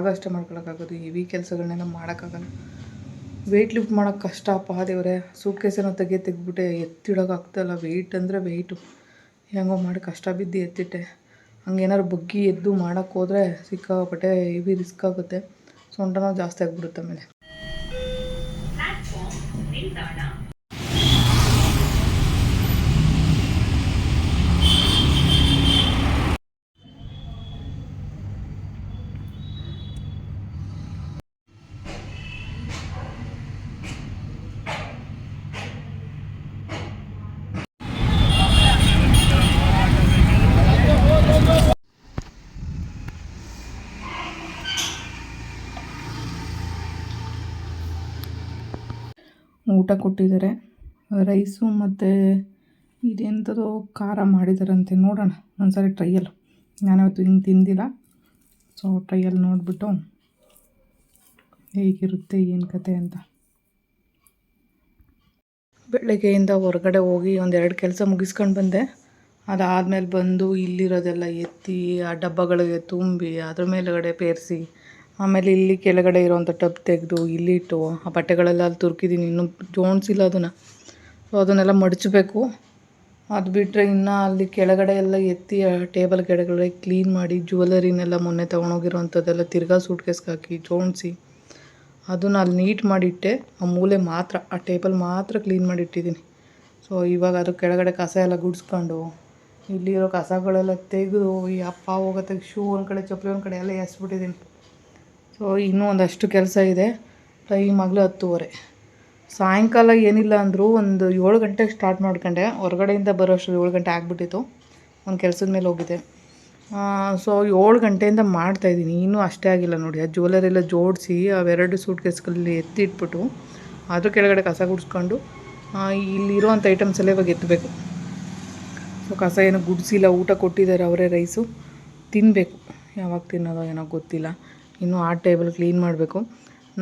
ಆಗಷ್ಟೇ ಮಾಡ್ಕೊಳಕ್ಕಾಗೋದು heavy ಕೆಲಸಗಳನ್ನೆಲ್ಲ ಮಾಡೋಕ್ಕಾಗಲ್ಲ. Weight lift ಮಾಡೋಕೆ ಕಷ್ಟಪ್ಪ ದೇವ್ರೆ. ಸೂಟ್ ಕೇಸನ್ನು ತೆಗೆ ತೆಗ್ಬಿಟ್ಟೆ ಎತ್ತಿಡೋಕ್ಕಾಗ್ತಲ್ಲ ವೆಯ್ಟ್ ಅಂದರೆ ವೆಯ್ಟು ಹೆಂಗೋ ಮಾಡಿ ಕಷ್ಟ ಬಿದ್ದು ಎತ್ತಿಟ್ಟೆ. ಹಂಗೇನಾದ್ರು ಬಗ್ಗಿ ಎದ್ದು ಮಾಡೋಕ್ಕೆ ಹೋದರೆ ಸಿಕ್ಕಾಪಟ್ಟೆ ಹೆವಿ ರಿಸ್ಕ್ ಆಗುತ್ತೆ. ಸೊಂಟನೋ ಜಾಸ್ತಿ ಆಗಿಬಿಡುತ್ತೆ ಆಮೇಲೆ. ಊಟ ಕೊಟ್ಟಿದ್ದಾರೆ. ರೈಸು ಮತ್ತು ಇದೆಂಥದೋ ಖಾರ ಮಾಡಿದಾರಂತೆ. ನೋಡೋಣ. ಒಂದ್ಸರಿ ಟ್ರೈಯಲ್ ನಾನಾವತ್ತು ಹಿಂಗೆ ತಿಂದಿಲ್ಲ. ಸೊ ಟ್ರೈಯಲ್ ನೋಡಿಬಿಟ್ಟು ಹೇಗಿರುತ್ತೆ, ಏನು ಕತೆ ಅಂತ. ಬೆಳಗ್ಗೆಯಿಂದ ಹೊರಗಡೆ ಹೋಗಿ ಒಂದೆರಡು ಕೆಲಸ ಮುಗಿಸ್ಕೊಂಡು ಬಂದೆ. ಅದಾದಮೇಲೆ ಬಂದು ಇಲ್ಲಿರೋದೆಲ್ಲ ಎತ್ತಿ, ಆ ಡಬ್ಬಗಳಿಗೆ ತುಂಬಿ, ಅದ್ರ ಮೇಲುಗಡೆ ಪೇರಿಸಿ ಆಮೇಲೆ ಇಲ್ಲಿ ಕೆಳಗಡೆ ಇರೋವಂಥ ಟಬ್ ತೆಗೆದು, ಇಲ್ಲಿ ಇಟ್ಟು, ಆ ಬಟ್ಟೆಗಳೆಲ್ಲ ಅಲ್ಲಿ ತುರ್ಕಿದ್ದೀನಿ. ಇನ್ನೂ ಜೋಣಿಸಿಲ್ಲ ಅದನ್ನು. ಸೊ ಅದನ್ನೆಲ್ಲ ಮಡಚಬೇಕು. ಅದು ಬಿಟ್ಟರೆ ಇನ್ನು ಅಲ್ಲಿ ಕೆಳಗಡೆ ಎಲ್ಲ ಎತ್ತಿ ಟೇಬಲ್ ಕೆಳಗಡೆ ಕ್ಲೀನ್ ಮಾಡಿ ಜ್ಯುವೆಲರಿನೆಲ್ಲ ಮೊನ್ನೆ ತೊಗೊಂಡೋಗಿರೋವಂಥದ್ದೆಲ್ಲ ತಿರ್ಗಾ ಸೂಟ್ ಕೇಸ್ಗೆ ಹಾಕಿ ಜೋಡಿಸಿ ಅದನ್ನ ಅಲ್ಲಿ ನೀಟ್ ಮಾಡಿಟ್ಟೆ. ಆ ಮೂಲೆ ಮಾತ್ರ, ಆ ಟೇಬಲ್ ಮಾತ್ರ ಕ್ಲೀನ್ ಮಾಡಿಟ್ಟಿದ್ದೀನಿ. ಸೊ ಇವಾಗ ಅದು ಕೆಳಗಡೆ ಕಸ ಎಲ್ಲ ಗುಡಿಸ್ಕೊಂಡು, ಇಲ್ಲಿರೋ ಕಸಗಳೆಲ್ಲ ತೆಗೆದು, ಈ ಅಪ್ಪ ಹೋಗತ್ತೆ ಶೂ ಒಂದು ಕಡೆ, ಚಪ್ಪಲಿ ಒಂದು ಕಡೆ ಎಲ್ಲ ಎಸ್ಬಿಟ್ಟಿದ್ದೀನಿ. ಸೊ, ಇನ್ನೂ ಒಂದಷ್ಟು ಕೆಲಸ ಇದೆ. ಟೈಮ್ ಆಗಲೇ ಹತ್ತುವರೆ. ಸಾಯಂಕಾಲ ಏನಿಲ್ಲ ಅಂದರೂ ಒಂದು ಏಳು ಗಂಟೆಗೆ ಸ್ಟಾರ್ಟ್ ಮಾಡ್ಕೊಂಡೆ. ಹೊರಗಡೆಯಿಂದ ಬರೋ ಅಷ್ಟು ಏಳು ಗಂಟೆ ಆಗಿಬಿಟ್ಟಿತ್ತು. ಒಂದು ಕೆಲಸದ ಮೇಲೆ ಹೋಗಿದ್ದೆ. ಸೊ, ಏಳು ಗಂಟೆಯಿಂದ ಮಾಡ್ತಾಯಿದ್ದೀನಿ ಇನ್ನೂ ಅಷ್ಟೇ ಆಗಿಲ್ಲ ನೋಡಿ. ಆ ಜ್ಯುವೆಲರಿ ಎಲ್ಲ ಜೋಡಿಸಿ, ಅವೆರಡು ಸೂಟ್ ಕೇಸ್ಗಳಲ್ಲಿ ಎತ್ತಿಟ್ಬಿಟ್ಟು ಅದ್ರ ಕೆಳಗಡೆ ಕಸ ಗುಡಿಸ್ಕೊಂಡು ಇಲ್ಲಿರೋವಂಥ ಐಟಮ್ಸ್ ಎಲ್ಲ ಇವಾಗ ಎತ್ತಬೇಕು ಸೊ, ಕಸ ಏನೋ ಗುಡಿಸಿಲ್ಲ, ಊಟ ಕೊಟ್ಟಿದ್ದಾರೆ ಅವರೇ ರೈಸು ತಿನ್ನಬೇಕು ಯಾವಾಗ ತಿನ್ನೋದೋ ಏನೋ ಗೊತ್ತಿಲ್ಲ. ಇನ್ನೂ ಆ ಟೇಬಲ್ ಕ್ಲೀನ್ ಮಾಡಬೇಕು.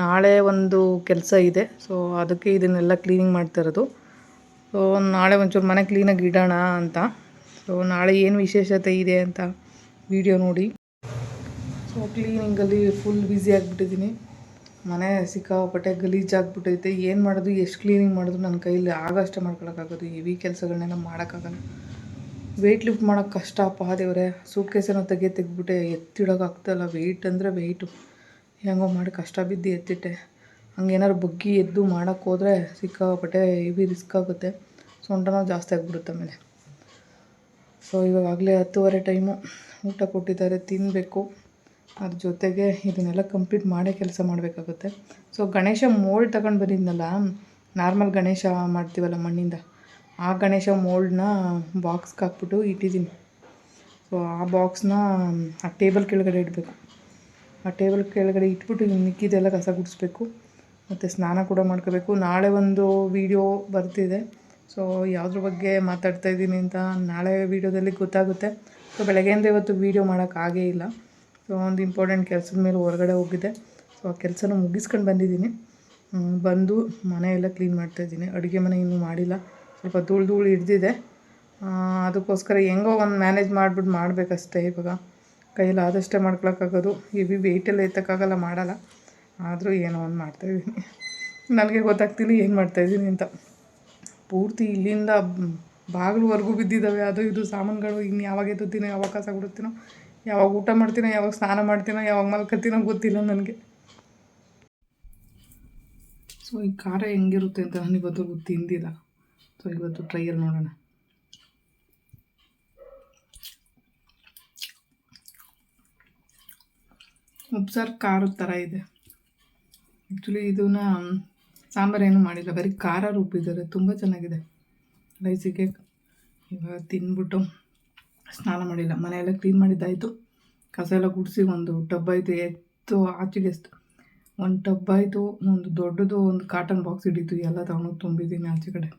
ನಾಳೆ ಒಂದು ಕೆಲಸ ಇದೆ, ಸೊ ಅದಕ್ಕೆ ಇದನ್ನೆಲ್ಲ ಕ್ಲೀನಿಂಗ್ ಮಾಡ್ತಾ ಇರೋದು. ಸೊ ನಾಳೆ ಒಂಚೂರು ಮನೆ ಕ್ಲೀನಾಗಿ ಇಡೋಣ ಅಂತ. ಸೊ ನಾಳೆ ಏನು ವಿಶೇಷತೆ ಇದೆ ಅಂತ ವಿಡಿಯೋ ನೋಡಿ. ಸೊ ಕ್ಲೀನಿಂಗಲ್ಲಿ ಫುಲ್ ಬ್ಯುಸಿ ಆಗಿಬಿಟ್ಟಿದ್ದೀನಿ. ಮನೆ ಸಿಕ್ಕಾಪಟ್ಟೆ ಗಲೀಜಾಗ್ಬಿಟ್ಟೈತೆ ಏನು ಮಾಡೋದು, ಎಷ್ಟು ಕ್ಲೀನಿಂಗ್ ಮಾಡಿದ್ರು ನನ್ನ ಕೈಯಲ್ಲಿ ಆಗಷ್ಟೇ ಮಾಡ್ಕೊಳಕ್ಕಾಗೋದು. ಹೆವಿ ಕೆಲಸಗಳನ್ನೆಲ್ಲ ಮಾಡೋಕ್ಕಾಗಲ್ಲ. ವೆಯ್ಟ್ ಲಿಫ್ಟ್ ಮಾಡೋಕೆ ಕಷ್ಟಪ್ಪ ದೇವ್ರೆ. ಸೂಟ್ ಕೇಸೇನೋ ತೆಗೆ ತೆಗ್ಬಿಟ್ಟೆ ಎತ್ತಿಡೋಕೆ ಆಗ್ತಾಯಿಲ್ಲ ವೆಯ್ಟ್ ಅಂದರೆ ವೆಯ್ಟು ಹೆಂಗೋ ಮಾಡಿ ಕಷ್ಟ ಬಿದ್ದು ಎತ್ತಿಟ್ಟೆ. ಹಂಗೇನಾದ್ರು ಬಗ್ಗಿ ಎದ್ದು ಮಾಡೋಕ್ಕೆ ಹೋದರೆ ಸಿಕ್ಕಾಪಟ್ಟೆ ಹೆವಿ ರಿಸ್ಕ್ ಆಗುತ್ತೆ. ಸೊಂಟನೂ ಜಾಸ್ತಿ ಆಗಿಬಿಡುತ್ತೆ ಆಮೇಲೆ. ಸೊ ಇವಾಗಲೇ ಹತ್ತುವರೆ ಟೈಮು ಊಟ ಕೊಟ್ಟಿದ್ದಾರೆ ತಿನ್ನಬೇಕು ಅದ್ರ ಜೊತೆಗೆ ಇದನ್ನೆಲ್ಲ ಕಂಪ್ಲೀಟ್ ಮಾಡೇ ಕೆಲಸ ಮಾಡಬೇಕಾಗುತ್ತೆ. ಸೊ ಗಣೇಶ ಮೋಲ್ಡ್ ತಗೊಂಡು ಬಂದಿದ್ನಲ್ಲ. ನಾರ್ಮಲ್ ಗಣೇಶ ಮಾಡ್ತೀವಲ್ಲ ಮಣ್ಣಿಂದ. ಆ ಗಣೇಶ ಮೋಲ್ಡ್ನ ಬಾಕ್ಸ್ಗೆ ಹಾಕ್ಬಿಟ್ಟು ಇಟ್ಟಿದ್ದೀನಿ. ಸೊ ಆ ಬಾಕ್ಸ್ನ ಆ ಟೇಬಲ್ ಕೆಳಗಡೆ ಇಡಬೇಕು. ಆ ಟೇಬಲ್ ಕೆಳಗಡೆ ಇಟ್ಬಿಟ್ಟು ಇನ್ನು ಮಿಕ್ಕಿದೆಲ್ಲ ಕಸ ಗುಡಿಸ್ಬೇಕು. ಮತ್ತು ಸ್ನಾನ ಕೂಡ ಮಾಡ್ಕೋಬೇಕು. ನಾಳೆ ಒಂದು ವೀಡಿಯೋ ಬರ್ತಿದೆ. ಸೊ ಯಾವುದ್ರ ಬಗ್ಗೆ ಮಾತಾಡ್ತಾ ಇದ್ದೀನಿ ಅಂತ ನಾಳೆ ವೀಡಿಯೋದಲ್ಲಿ ಗೊತ್ತಾಗುತ್ತೆ. ಸೊ ಬೆಳಗ್ಗೆಯಿಂದ ಇವತ್ತು ವೀಡಿಯೋ ಮಾಡೋಕ್ಕಾಗೇ ಇಲ್ಲ. ಸೊ ಒಂದು ಇಂಪಾರ್ಟೆಂಟ್ ಕೆಲಸದ ಮೇಲೆ ಹೊರಗಡೆ ಹೋಗಿದ್ದೆ. ಸೊ ಆ ಕೆಲಸನ ಮುಗಿಸ್ಕೊಂಡು ಬಂದಿದ್ದೀನಿ. ಬಂದು ಮನೆಯೆಲ್ಲ ಕ್ಲೀನ್ ಮಾಡ್ತಾಯಿದ್ದೀನಿ ಅಡುಗೆ ಮನೆ ಇನ್ನೂ ಮಾಡಿಲ್ಲ. ಸ್ವಲ್ಪ ಧೂಳು ಧೂಳು ಹಿಡ್ದಿದೆ. ಅದಕ್ಕೋಸ್ಕರ ಹೆಂಗೋ ಒಂದು ಮ್ಯಾನೇಜ್ ಮಾಡಿಬಿಟ್ಟು ಮಾಡಬೇಕಷ್ಟೇ ಇವಾಗ. ಕೈಯಲ್ಲಿ ಆದಷ್ಟೇ ಮಾಡ್ಕೊಳಕ್ಕಾಗೋದು. ಹೆವಿ ವೆಯ್ಟೆಲ್ಲ ಎತ್ತಕ್ಕಾಗಲ್ಲ ಮಾಡಲ್ಲ. ಆದರೂ ಏನೋ ಒಂದು ಮಾಡ್ತಾಯಿದ್ದೀನಿ ನನಗೆ ಗೊತ್ತಾಗ್ತಿಲ್ಲ ಏನು ಮಾಡ್ತಾಯಿದ್ದೀನಿ ಅಂತ. ಪೂರ್ತಿ ಇಲ್ಲಿಂದ ಬಾಗಿಲುವರೆಗೂ ಬಿದ್ದಿದ್ದಾವೆ. ಅದು ಇದು ಸಾಮಾನುಗಳು ಇನ್ನು ಯಾವಾಗ ಎತ್ತುತ್ತೀನೋ ಯಾವಾಗ ಕಸ ಬಿಡುತ್ತೀನೋ ಯಾವಾಗ ಊಟ ಮಾಡ್ತೀನೋ, ಯಾವಾಗ ಸ್ನಾನ ಮಾಡ್ತೀನೋ, ಯಾವಾಗ ಮಲ್ಕೊತೀನೋ ಗೊತ್ತಿಲ್ಲ ನನಗೆ. ಸೊ ಈ ಖಾರ ಹೆಂಗಿರುತ್ತೆ ಅಂತ ನನಗೆ ಇವತ್ತು ತಿಂದಿಲ್ಲ ಸೊ ಇವತ್ತು ಟ್ರೈಯಲ್ಲಿ ನೋಡೋಣ. ಉಪ್ಸಾರು ಖಾರದ ಥರ ಇದೆ. ಆ್ಯಕ್ಚುಲಿ ಇದನ್ನ ಸಾಂಬಾರು ಏನೂ ಮಾಡಿಲ್ಲ, ಬರೀ ಖಾರ ರುಬ್ಬಿದ್ದಾರೆ ತುಂಬ ಚೆನ್ನಾಗಿದೆ. ರೈಸಿಗೆ ಇವಾಗ ತಿಂದ್ಬಿಟ್ಟು ಸ್ನಾನ ಮಾಡಿಲ್ಲ, ಮನೆಯೆಲ್ಲ ಕ್ಲೀನ್ ಮಾಡಿದ್ದಾಯಿತು. ಕಸ ಎಲ್ಲ ಗುಡಿಸಿ ಒಂದು ಟಬ್ ಆಯಿತು ಎತ್ತು ಆಚೆಗೆ ಎಷ್ಟು ಒಂದು ಟಬ್ ಆಯಿತು, ಒಂದು ದೊಡ್ಡದು ಒಂದು ಕಾಟನ್ ಬಾಕ್ಸ್ ಹಿಡಿತು ಎಲ್ಲ ತಗೊಂಡು ತುಂಬಿದ್ದೀನಿ ಆಚೆ ಕಡೆ.